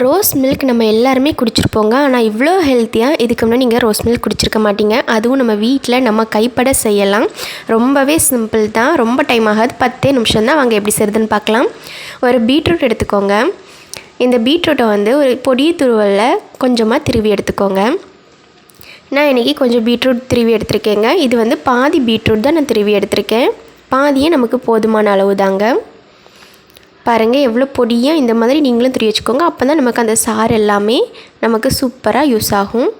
Rose milk நம்ம எல்லாருமே குடிச்சிருப்போங்க. ஆனால் இவ்வளோ ஹெல்த்தியாக இதுக்கு முன்னாடி நீங்கள் ரோஸ் மில்க் குடிச்சிருக்க மாட்டீங்க. அதுவும் நம்ம வீட்டில் நம்ம கைப்பட செய்யலாம். ரொம்பவே சிம்பிள் தான். ரொம்ப டைம் ஆகாது. பத்தே நிமிஷம் தான். வாங்க எப்படி செய்யுதுன்னு பார்க்கலாம். ஒரு பீட்ரூட் எடுத்துக்கோங்க. இந்த பீட்ரூட்டை வந்து ஒரு பொடி துருவலில் கொஞ்சமாக திருவி எடுத்துக்கோங்க. நான் இன்றைக்கி கொஞ்சம் பீட்ரூட் திருவி எடுத்திருக்கேங்க. இது வந்து பாதி பீட்ரூட் தான் நான் திருவி எடுத்திருக்கேன். பாதியே நமக்கு போதுமான அளவு தாங்க. பாருங்கள் எவ்வளோ பொடியாக இந்த மாதிரி நீங்களும் துரி வச்சுக்கோங்க. அப்போ தான் நமக்கு அந்த சாறு எல்லாமே நமக்கு சூப்பராக யூஸ் ஆகும்.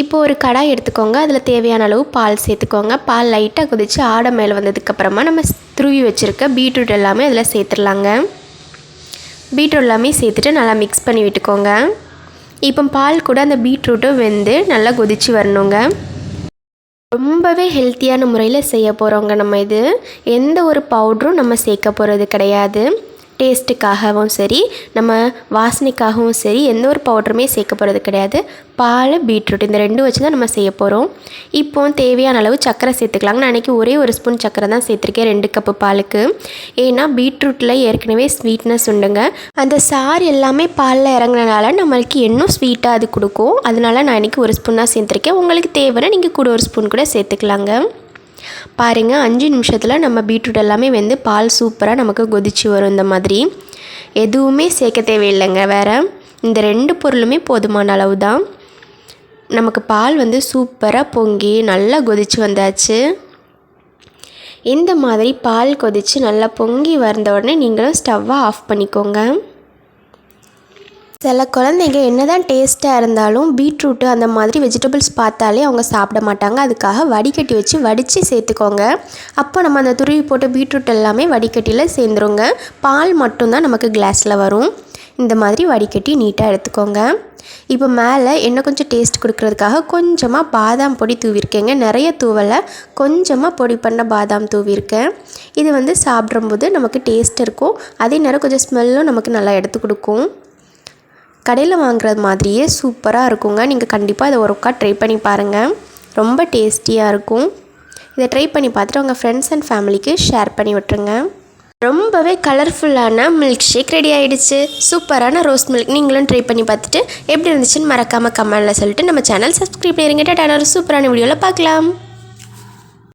இப்போ ஒரு கடாய் எடுத்துக்கோங்க. அதில் தேவையான அளவு பால் சேர்த்துக்கோங்க. பால் லைட்டாக கொதித்து ஆடை மேலே வந்ததுக்கப்புறமா நம்ம துருவி வச்சுருக்க பீட்ரூட் எல்லாமே அதில் சேர்த்துடலாங்க. பீட்ரூட் எல்லாமே சேர்த்துட்டு நல்லா மிக்ஸ் பண்ணி விட்டுக்கோங்க. இப்போ பால் கூட அந்த பீட்ரூட்டும் வெந்து நல்லா கொதித்து வரணுங்க. ரொம்பவே ஹெல்த்தியான முறையில் செய்ய போகிறோங்க நம்ம இது. எந்த ஒரு பவுட்ரும் நம்ம சேர்க்க போகிறது கிடையாது. டேஸ்ட்டுக்காகவும் சரி நம்ம வாசனைக்காகவும் சரி எந்த ஒரு பவுடருமே சேர்க்க போகிறது கிடையாது. பால் பீட்ரூட் இந்த ரெண்டும் வச்சு தான் நம்ம செய்ய போகிறோம் இப்போ தேவையான அளவு சர்க்கரை சேர்த்துக்கலாங்க நான் அன்றைக்கி ஒரே ஒரு ஸ்பூன் சர்க்கரை தான் சேர்த்துருக்கேன் ரெண்டு கப்பு பாலுக்கு. ஏன்னா பீட்ரூட்டில் ஏற்கனவே ஸ்வீட்னஸ் உண்டுங்க. அந்த சாறு எல்லாமே பாலில் இறங்குனனால நம்மளுக்கு இன்னும் ஸ்வீட்டாக அது கொடுக்கும். அதனால நான் இன்றைக்கி ஒரு ஸ்பூன் தான் சேர்த்துருக்கேன். உங்களுக்கு தேவைன்னா நீங்கள் கூட ஒரு ஸ்பூன் கூட சேர்த்துக்கலாங்க. பாருங்கள் அஞ்சு நிமிஷத்தில் நம்ம பீட்ரூட் எல்லாமே வந்து பால் சூப்பராக நமக்கு கொதிச்சு வரும் இந்த மாதிரி. எதுவுமே சேர்க்க தேவையில்லைங்க வேறு. இந்த ரெண்டு பொருளுமே போதுமான அளவு தான் நமக்கு பால் வந்து சூப்பராக பொங்கி நல்லா கொதிச்சு வந்தாச்சு. இந்த மாதிரி பால் கொதித்து நல்லா பொங்கி வந்த உடனே நீங்களும் ஸ்டவ்வை ஆஃப் பண்ணிக்கோங்க. சில குழந்தைங்க என்ன தான் டேஸ்ட்டாக இருந்தாலும் பீட்ரூட்டு அந்த மாதிரி வெஜிடபிள்ஸ் பார்த்தாலே அவங்க சாப்பிட மாட்டாங்க. அதுக்காக வடிகட்டி வச்சு வடித்து சேர்த்துக்கோங்க. அப்போ நம்ம அந்த துருவி போட்ட பீட்ரூட் எல்லாமே வடிகட்டியில் சேர்ந்துருங்க. பால் மட்டும்தான் நமக்கு கிளாஸில் வரும். இந்த மாதிரி வடிகட்டி நீட்டாக எடுத்துக்கோங்க. இப்போ மேலே என்ன கொஞ்சம் டேஸ்ட் கொடுக்குறதுக்காக கொஞ்சமாக பாதாம் பொடி தூவிருக்கேங்க. நிறைய தூவலை கொஞ்சமாக பொடி பண்ண பாதாம் தூவிருக்கேன். இது வந்து சாப்பிடும்போது நமக்கு டேஸ்ட் இருக்கும். அதே நேரம் கொஞ்சம் ஸ்மெல்லும் நமக்கு நல்லா எடுத்து கொடுக்கும். கடையில் வாங்குறது மாதிரியே சூப்பராக இருக்குங்க. நீங்கள் கண்டிப்பாக இதை ஒருக்கா ட்ரை பண்ணி பாருங்கள் ரொம்ப டேஸ்டியாக இருக்கும். இதை ட்ரை பண்ணி பார்த்துட்டு உங்கள் ஃப்ரெண்ட்ஸ் அண்ட் ஃபேமிலிக்கு ஷேர் பண்ணி விட்டுருங்க. ரொம்பவே கலர்ஃபுல்லான மில்க் ஷேக் ரெடி ஆகிடுச்சு சூப்பரான ரோஸ் மில்க் நீங்களும் ட்ரை பண்ணி பார்த்துட்டு எப்படி இருந்துச்சுன்னு மறக்காமல் கமெண்டில் சொல்லிட்டு நம்ம சேனல் சப்ஸ்கிரைப் பண்ணிடுங்க டாடா ஒரு சூப்பரான வீடியோவில் பார்க்கலாம்.